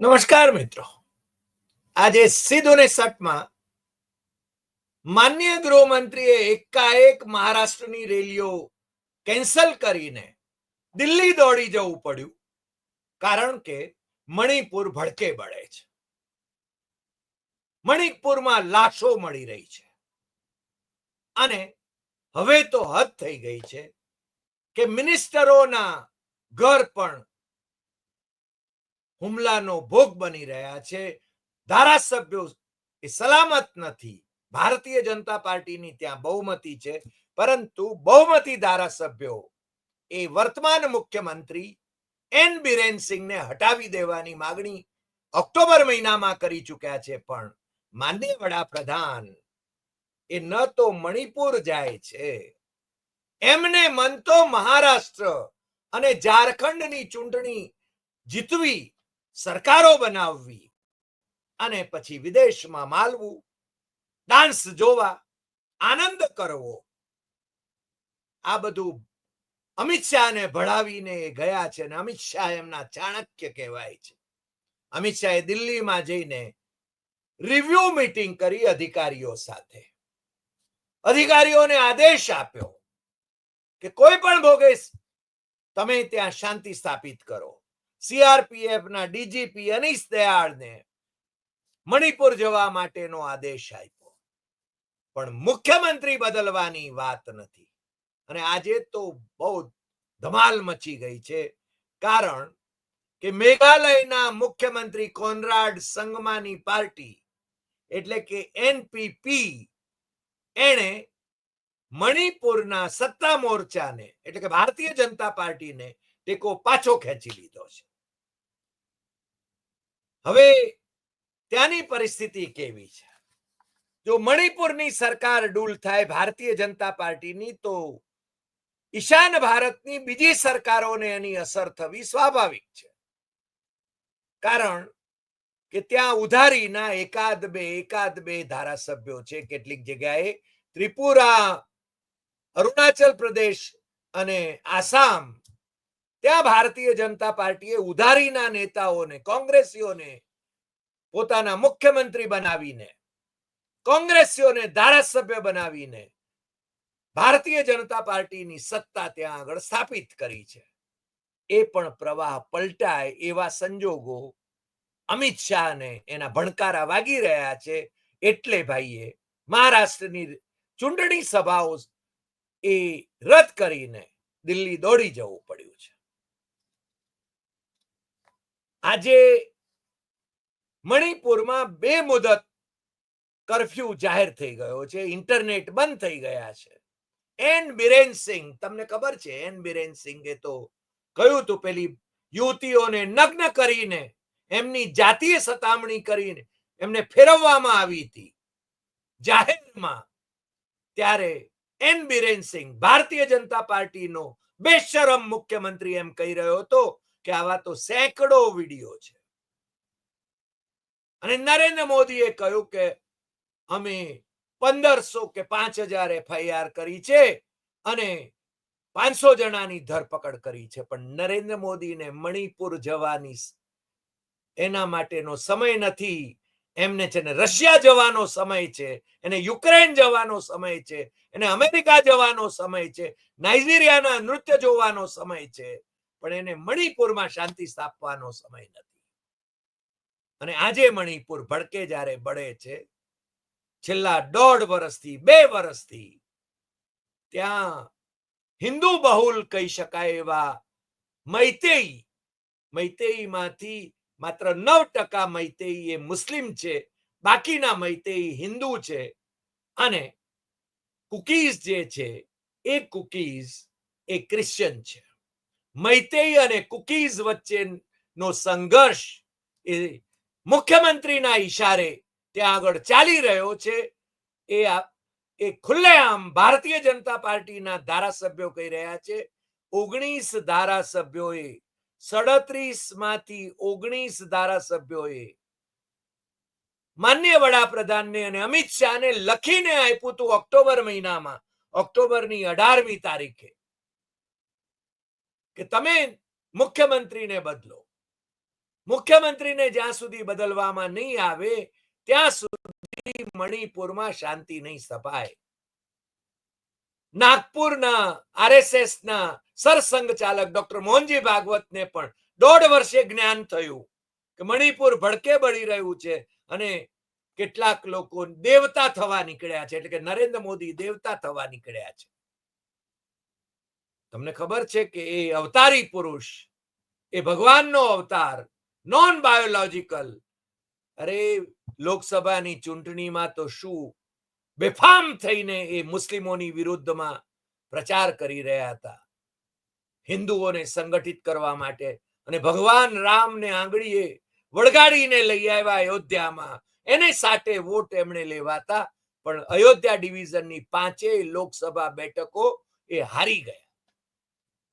નમસ્કાર મિત્રો. આજે સીધું ને સટમાં માન્ય ગૃહમંત્રીએ એકાએક મહારાષ્ટ્રની રેલીઓ કેન્સલ કરીને દિલ્હી દોડી જવું પડ્યું, કારણ કે મણિપુર ભડકે બળે છે. મણિપુરમાં લાશો મળી રહી છે. અને હવે તો હદ થઈ ગઈ છે કે મિનિસ્ટરોના ઘર પણ હુમલાનો ભોગ બની રહ્યા છે. ધારાસભ્યો એ સલામત નથી. ભારતીય જનતા પાર્ટીની ત્યાં બહુમતી છે. પરંતુ બહુમતી ધારાસભ્યો એ વર્તમાન મુખ્યમંત્રી એન બિરેન સિંહને હટાવી દેવાની માગણી ઓક્ટોબર મહિનામાં કરી ચૂક્યા છે. પણ માન્ય વડાપ્રધાન એ ન તો મણિપુર જાય છે. એમને મન તો મહારાષ્ટ્ર અને ઝારખંડની ચૂંટણી જીતવી સરકારો બનાવવી અને પછી વિદેશમાં માલવું, ડાન્સ જોવા, આનંદ કરવો, આ બધું અમિત શાહને ભળાવીને ગયા છે અને અમિત શાહ એમના ચાણક્ય કહેવાય છે. અમિત શાહે દિલ્હીમાં જઈને રિવ્યુ મીટિંગ કરી અધિકારીઓ સાથે. અધિકારીઓને આદેશ આપ્યો કે કોઈ પણ ભોગે તમે ત્યાં શાંતિ સ્થાપિત કરો. સીઆરપીએફ ડીજીપી અનીશ દયાળને મણિપુર જવા માટેનો આદેશ આપ્યો. પણ મુખ્યમંત્રી બદલવાની વાત નથી. અને આજે તો બહુ ધમાલ મચી ગઈ છે. કારણ કે મેઘાલયના મુખ્યમંત્રી કોનરાડ સંગમાની પાર્ટી એટલે કે એનપીપી એણે મણિપુરના સત્તા મોરચાને એટલે કે ભારતીય જનતા પાર્ટીને ટેકો પાછો ખેંચી લીધો છે. હવે ત્યાંની પરિસ્થિતિ કેવી છે? જો મણિપુરની સરકાર ડૂલ થાય ભારતીય જનતા પાર્ટીની, તો ઈશાન ભારતની બીજી સરકારોને એની અસર થવી સ્વાભાવિક છે. કારણ કે ત્યાં ઉધારીના એકાદ બે એકાદ બે ધારાસભ્યો છે. કેટલીક જગ્યાએ ત્રિપુરા, અરુણાચલ પ્રદેશ અને આસામ ત્યાં ભારતીય જનતા પાર્ટીએ ઉધારીના નેતાઓને, કોંગ્રેસીઓને પોતાના મુખ્યમંત્રી બનાવીને, કોંગ્રેસીઓને ધારાસભ્ય બનાવીને ભારતીય જનતા પાર્ટીની સત્તા ત્યાં આગળ સ્થાપિત કરી છે. એ પણ પ્રવાહ પલટાય એવા સંજોગો અમિત શાહને એના ભણકારા વાગી રહ્યા છે એટલે ભાઈએ મહારાષ્ટ્રની ચૂંટણી સભાઓ એ રદ કરીને દિલ્હી દોડી જવું પડ્યું છે આજે મણિપુરમાં બે મુદત કરફ્યુ જાહેર થઈ ગયો છે, ઇન્ટરનેટ બંધ થઈ ગયા છે. એન બિરેન સિંહ તમને ખબર છે એન બિરેન સિંઘે તો કહ્યું હતું પેલી યુવતીઓને નગ્ન કરીને, એમની જાતીય સતામણી કરીને એમને ફેરવવામાં આવી હતી. જાહેરમાં ત્યારે એન બિરેન સિંહ ભારતીય જનતા પાર્ટીનો બેશરમ મુખ્યમંત્રી એમ કહી રહ્યો હતો કે આવા તો સેંકડો વીડિયો છે. અને નરેન્દ્ર મોદીએ કહ્યું કે અમે પંદરસો કે પાંચ હજાર એફઆઈઆર કરી છે અને પાંચસો જણાની ધરપકડ કરી છે. પણ નરેન્દ્ર મોદીને મણિપુર જવાની એના માટેનો સમય નથી. એમને છે ને રશિયા જવાનો સમય છે, એને યુક્રેન જવાનો સમય છે, એને અમેરિકા જવાનો સમય છે, નાઇજીરિયાના નૃત્ય જોવાનો સમય છે. પણ એને મણિપુરમાં શાંતિ સ્થાપવાનો સમય નથી. અને આજે મણિપુર ભડકે જ્યારે બળે છે, છેલ્લા દોઢ વર્ષથી બે વર્ષથી ત્યાં હિન્દુ બહુલ કહી શકાય એવા મૈતેઈ, મૈતેઈમાંથી માત્ર નવ ટકા મૈતેઈ એ મુસ્લિમ છે, બાકીના મૈતેઈ હિન્દુ છે અને કુકીઝ જે છે, એ કુકીઝ એ ક્રિશ્ચિયન છે. મૈતેઈ અને કુકીઝ વચ્ચેનો સંઘર્ષ એ મુખ્યમંત્રીના ઈશારે ત્યાં આગળ ચાલી રહ્યો છે. એ એ ખુલ્લેઆમ ભારતીય જનતા પાર્ટીના ધારાસભ્યો કહી રહ્યા છે. ઓગણીસ ધારાસભ્યોએ સડત્રીસમાંથી ઓગણીસ ધારાસભ્યોએ માન્ય વડાપ્રધાનને અને અમિત શાહને લખીને આપ્યું હતું ઓક્ટોબર મહિનામાં. ઓક્ટોબરની અઢારમી તારીખે. કે તમે મુખ્યમંત્રીને બદલો. મુખ્યમંત્રીને જ્યાં સુધી બદલવામાં નહીં આવે, ત્યાં સુધી મણિપુરમાં શાંતિ નહીં સ્થપાય નાગપુરના આરએસએસ ના સરસંઘ ચાલક ડોક્ટર મોહનજી ભાગવતને પણ દોઢ વર્ષે જ્ઞાન થયું કે મણિપુર ભડકે બળી રહ્યું છે અને કેટલાક લોકો દેવતા થવા નીકળ્યા છે, એટલે કે નરેન્દ્ર મોદી દેવતા થવા નીકળ્યા છે. તમને ખબર છે કે એ અવતારી પુરુષ, એ ભગવાનનો અવતાર નોન બાયોલોજિકલ અરે, લોકસભાની ચૂંટણીમાં તો શું બેફામ થઈને એ મુસ્લિમોની વિરુદ્ધમાં પ્રચાર કરી રહ્યા હતા. હિન્દુઓને સંગઠિત કરવા માટે અને ભગવાન રામને આંગળીએ વળગાડીને લઈ આવ્યા અયોધ્યામાં. એને સાથે વોટ એમણે લેવાતા, પણ અયોધ્યા ડિવિઝનની પાંચેય લોકસભા બેઠકો એ હારી ગયા.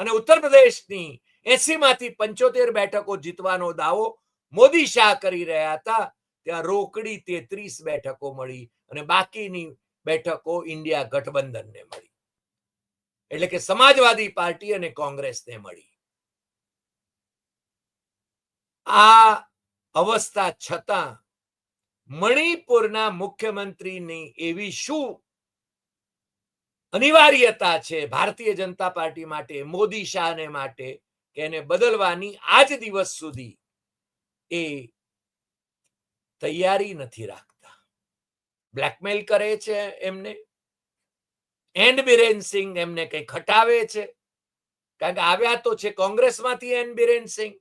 અને ઉત્તર પ્રદેશની એસી માંથી પંચોતેર બેઠકો જીતવાનો દાવો મોદી શાહ કરી રહ્યા હતા. ત્યાં રોકડી તેત્રીસ બેઠકો મળી અને બાકીની બેઠકો ઇન્ડિયા ગઠબંધનને મળી. એટલે કે સમાજવાદી પાર્ટી અને કોંગ્રેસને મળી. આ અવસ્થા છતાં મણિપુરના મુખ્યમંત્રીની એવી શું અનિવાર્યતા છે ભારતીય જનતા પાર્ટી માટે, મોદી શાહને માટે કે એને બદલવાની આજ દિવસ સુધી એ તૈયારી નથી રાખતા. બ્લેકમેલ કરે છે એમને. એન્ડ બિરેન સિંહ એમને કઈ ખટાવે છે. કારણ કે આવ્યા તો છે કોંગ્રેસમાંથી એન બિરેન સિંહ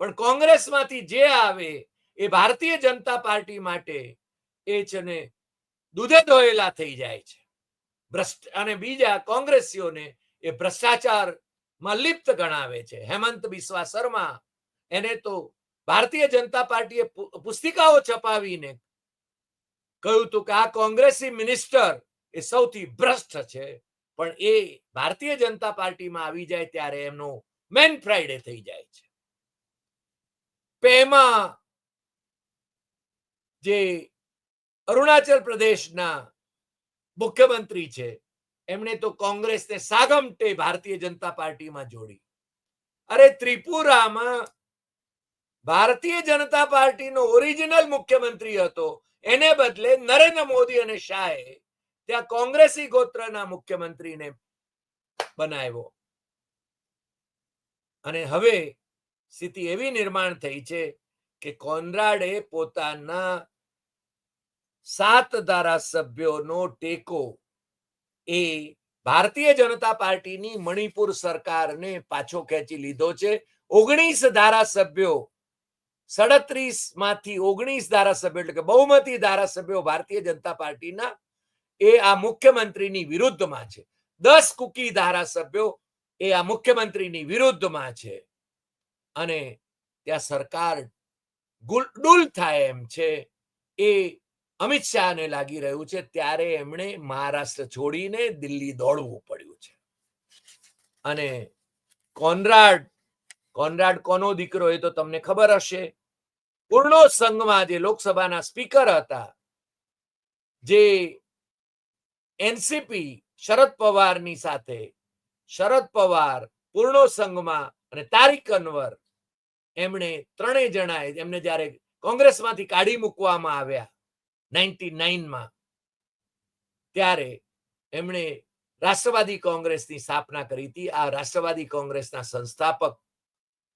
પણ કોંગ્રેસમાંથી જે આવે એ ભારતીય જનતા પાર્ટી માટે એ છે ને દૂધે ધોયેલા થઈ જાય છે. ભ્રષ્ટ અને બીજા કોંગ્રેસીઓને એ ભ્રષ્ટાચારમાં લિપ્ત ગણાવે છે. હેમંત બિસ્વા શર્મા એને તો ભારતીય જનતા પાર્ટીએ પુસ્તિકાઓ છપાવીને કહ્યું હતું કે આ કોંગ્રેસી મિનિસ્ટર એ સૌથી ભ્રષ્ટ છે. પણ એ ભારતીય જનતા પાર્ટીમાં આવી જાય ત્યારે એમનો મેન ફ્રાઈડે થઈ જાય છે. પેમા જે અરુણાચલ પ્રદેશના મુખ્યમંત્રી છે. એમણે તો કોંગ્રેસને સાગમટે ભારતીય જનતા પાર્ટીમાં જોડી. અરે ત્રિપુરામાં ભારતીય જનતા પાર્ટીનો ઓરિજિનલ મુખ્યમંત્રી હતો. એને બદલે નરેન્દ્ર મોદી અને શાહે ત્યાં કોંગ્રેસી ગોત્રના મુખ્યમંત્રીને બનાવ્યો. અને હવે સ્થિતિ એવી નિર્માણ થઈ છે કે કોનરાડે પોતાના સાત ધારાસભ્યોનો ટેકો. એ ભારતીય જનતા પાર્ટીની મણિપુર સરકારને પાછો ખેંચી લીધો છે. ઓગણીસ ધારાસભ્યો સડત્રીસમાંથી ઓગણીસ ધારાસભ્યો એટલે કે બહુમતી ધારાસભ્યો ભારતીય જનતા પાર્ટીના, એ આ મુખ્યમંત્રીની વિરુદ્ધમાં છે. દસ કુકી ધારાસભ્યો એ આ મુખ્યમંત્રીની વિરુદ્ધમાં છે. અને ત્યાં સરકાર ગુલડુલ થાય એમ છે. એ અમિત શાહને લાગી રહ્યું છે ત્યારે એમણે મહારાષ્ટ્ર છોડીને દિલ્હી દોડવું પડ્યું છે. અને કોનરાડ કોનરાડ કોનો દીકરો એ તો તમને ખબર હશે. પૂર્ણો સંઘમાં જે લોકસભાના સ્પીકર હતા, જે એનસીપી શરદ પવારની સાથે, શરદ પવાર, પૂર્ણો સંઘમાં અને તારીક અનવર એમણે ત્રણેય જણાએ, એમને જ્યારે કોંગ્રેસમાંથી કાઢી મૂકવામાં આવ્યા નાઇન્ટી નાઇનમાં ત્યારે એમણે રાષ્ટ્રવાદી કોંગ્રેસની સ્થાપના કરી હતી. આ રાષ્ટ્રવાદી કોંગ્રેસના સંસ્થાપક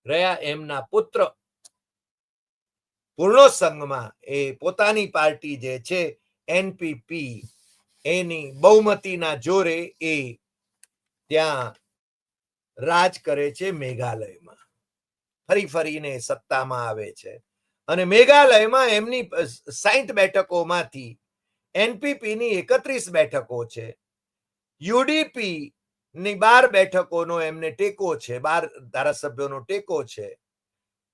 રહ્યા એમના પુત્ર. પૂર્ણો સંઘમાં એ પોતાની પાર્ટી જે છે, એનપીપી, એની બહુમતીના જોરે એ ત્યાં રાજ કરે છે મેઘાલયમાં. ફરી ફરીને સત્તામાં આવે છે. અને મેઘાલયમાં એમની સાઈઠ બેઠકોમાંથી એનપીપીની એકત્રીસ બેઠકો છે. યુડીપી ની બાર બેઠકોનો એમને ટેકો છે, બાર ધારાસભ્યોનો ટેકો છે.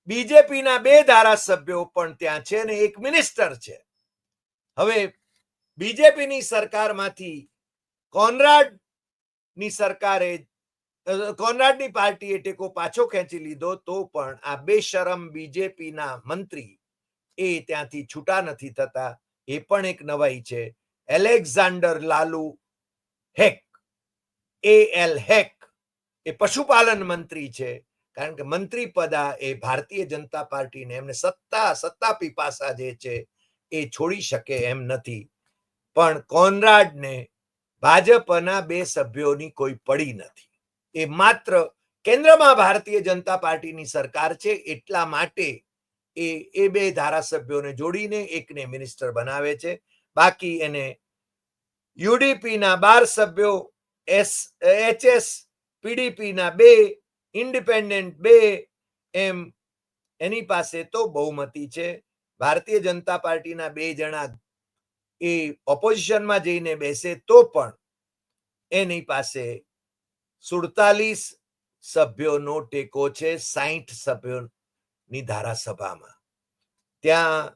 બીજેપીના બે ધારાસભ્યો પણ ત્યાં છે અને એક મિનિસ્ટર છે. હવે બીજેપીની સરકારમાંથી કોનરાડની સરકારે કોનરાડની પાર્ટીએ ટેકો પાછો ખેંચી લીધો તો પણ આ બેશરમ બીજેપીના મંત્રી એ ત્યાંથી છૂટા નથી થતા. એ પણ એક નવાઈ છે. એલેક્ઝાન્ડર લાલુ હેક. એ એલ હેક. એ પશુપાલન મંત્રી છે. કારણ કે મંત્રી પદા એ ભારતીય જનતા પાર્ટીને એમને સત્તા સત્તા પીપાસા જે છે એ છોડી શકે એમ નથી. પણ કોનરાડને ભાજપના બે સભ્યોની કોઈ પડી નથી. એ માત્ર કેન્દ્રમાં ભારતીય જનતા પાર્ટીની સરકાર છે, એટલા માટે એ એ બે ધારાસભ્યોને જોડીને એકને મિનિસ્ટર બનાવે છે. બાકી એને યુડીપીના બાર સભ્યો, એસ, એચએસ, પીડીપીના બે, ઇન્ડિપેન્ડન્ટ બે, એમ, એની પાસે તો બહુમતી છે. ભારતીય જનતા પાર્ટીના બે જણા એ ઓપોઝિશનમાં જઈને બેસે તો પણ એની પાસે સુડતાલીસ સભ્યોનો ટેકો છે સાહીઠ સભ્યોની ધારાસભામાં. ત્યાં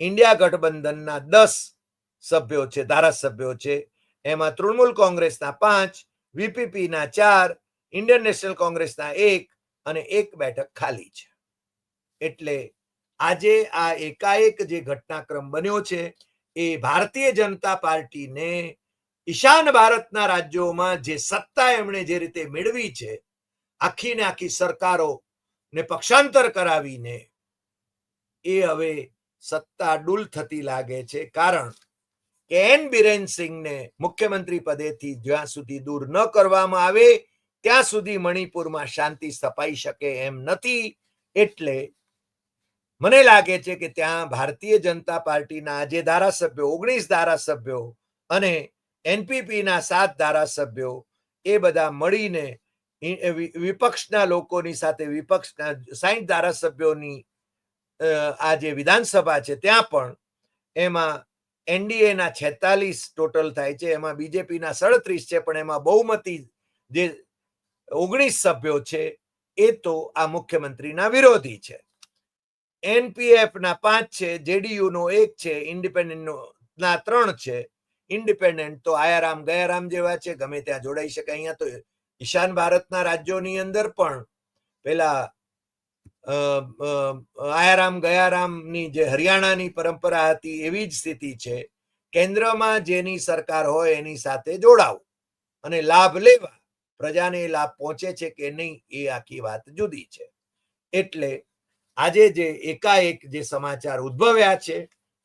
ઇન્ડિયા ગઠબંધનના દસ સભ્યો છે, ધારાસભ્યો છે. એમાં તૃણમૂલ કોંગ્રેસના પાંચ, વીપીપીના ચાર, ઇન્ડિયન નેશનલ કોંગ્રેસના એક અને એક બેઠક ખાલી છે. એટલે આજે આ એકાએક જે ઘટનાક્રમ બન્યો છે, એ ભારતીય જનતા પાર્ટીને ઈશાન ભારતના રાજ્યોમાં જે સત્તા એમણે જે રીતે મેળવી છે આખી ને આખી સરકારો ને પક્ષાંતર કરાવીને, એ હવે સત્તા ડૂલ થતી લાગે છે. કારણ કે એન બિરેન સિંહને મુખ્યમંત્રી પદેથી જ્યાં સુધી દૂર ન કરવામાં આવે, ત્યાં સુધી મણિપુરમાં શાંતિ સ્થપાઈ શકે એમ નથી. એટલે મને લાગે છે કે ત્યાં ભારતીય જનતા પાર્ટીના આજે ધારાસભ્યો, ઓગણીસ ધારાસભ્યો અને એનપીપીના સાત ધારાસભ્યો એ બધા મળીને વિપક્ષના લોકોની સાથે વિપક્ષના સાઈઠ ધારાસભ્યોની આ જે વિધાનસભા છે ત્યાં પણ એમાં એનડીએના છેતાલીસ ટોટલ થાય છે, એમાં બીજેપીના સડત્રીસ છે, પણ એમાં બહુમતી જે ઓગણીસ સભ્યો છે એ તો આ મુખ્યમંત્રીના વિરોધી છે. એનપીએફના પાંચ છે જેડીયુ નો એક છે, ઇન્ડિપેન્ડન્ટનો ના ત્રણ છે ઇન્ડિપેન્ડન્ટ તો આયારામ ગયારામ જેવા છે, ગમે ત્યાં જોડાઈ શકે અહીંયા તો ઈશાન ભારતના રાજ્યોની અંદર પણ પેલા આયારામ ગયારામની જે હરિયાણાની પરંપરા હતી એવી જ સ્થિતિ છે. કેન્દ્રમાં જેની સરકાર હોય એની સાથે જોડાવું અને લાભ લેવા, પ્રજાને એ લાભ પહોંચે છે કે નહીં એ આખી વાત જુદી છે. એટલે આજે જે એકાએક જે સમાચાર ઉદ્ભવ્યા છે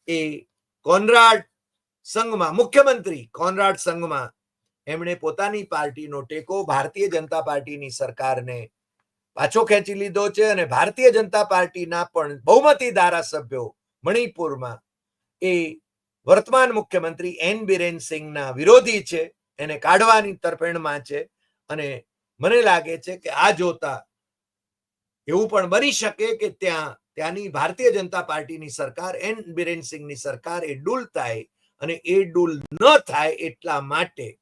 એ કોનરાડ સંઘમાં, મુખ્યમંત્રી કોનરાડ સંઘમાં એમણે પોતાની પાર્ટીનો ટેકો ભારતીય જનતા પાર્ટીની સરકારને પાછો ખેંચી લીધો છે અને ભારતીય જનતા પાર્ટીના પણ બહુમતી ધારાસભ્યો મણિપુરમાં એ વર્તમાન મુખ્યમંત્રી એન બિરેન સિંહના વિરોધી છે, એને કાઢવાની તરફેણમાં છે અને મને લાગે છે કે આ જોતા એવું પણ બની શકે કે ત્યાં ત્યાંની ભારતીય જનતા પાર્ટીની સરકાર, એન બિરેન સિંહની સરકાર એ ડૂલ અને એ ડૂલ ન થાય એટલા માટે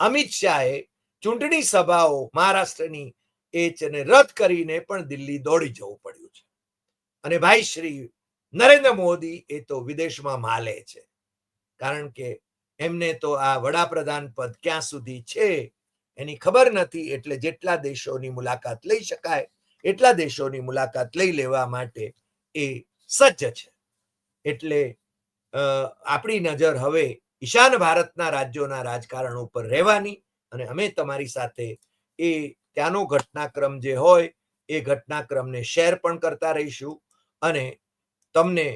અમિત શાહે ચૂંટણી સભાઓ મહારાષ્ટ્રની એ રદ કરીને પણ દિલ્હી દોડી જવું પડ્યું છે. અને ભાઈ, શ્રી નરેન્દ્ર મોદી એ તો વિદેશમાં માલે છે. કારણ કે એમને તો આ વડાપ્રધાન પદ ક્યાં સુધી છે એની ખબર નથી, એટલે જેટલા દેશોની મુલાકાત લઈ શકાય, એટલા દેશોની મુલાકાત લઈ લેવા માટે એ સજ્જ છે. એટલે આપણી નજર હવે ઈશાન ભારતના રાજ્યોના રાજકારણ ઉપર રહેવાની અને અમે તમારી સાથે એ ત્યાંનો ઘટનાક્રમ જે હોય, એ ઘટનાક્રમને શેર પણ કરતા રહીશું અને તમને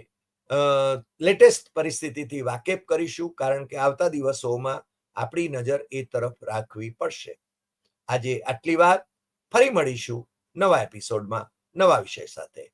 લેટેસ્ટ પરિસ્થિતિથી વાકેફ કરીશું કારણ કે આવતા દિવસોમાં આપણી નજર એ તરફ રાખવી પડશે. આજે આટલી વાત. ફરી મળીશું નવા એપિસોડમાં નવા વિષય સાથે.